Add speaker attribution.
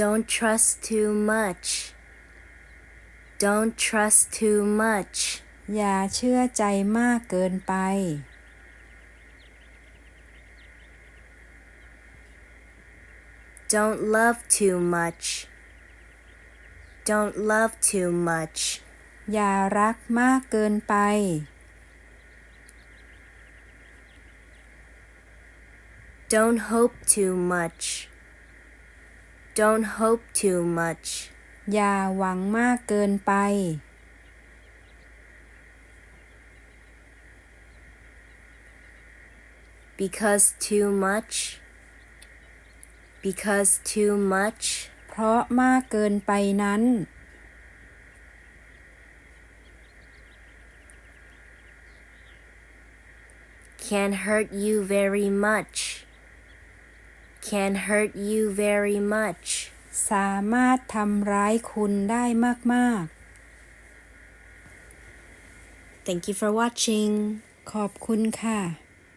Speaker 1: Don't trust too much. Don't trust too much.
Speaker 2: อย่าเชื่อใจมากเกินไป
Speaker 1: Don't love too much. Don't love too much.
Speaker 2: อย่ารักมากเกินไป
Speaker 1: Don't hope too much. Don't hope too much.
Speaker 2: อย่าหวังมากเกินไป
Speaker 1: Because too much. Because too much.
Speaker 2: เพราะมากเกินไปนั้น
Speaker 1: Can hurt you very much. Can hurt you very much.
Speaker 2: สามารถทำร้ายคุณได้มาก
Speaker 1: Thank you for watching.
Speaker 2: ๆ ขอบคุณค่ะ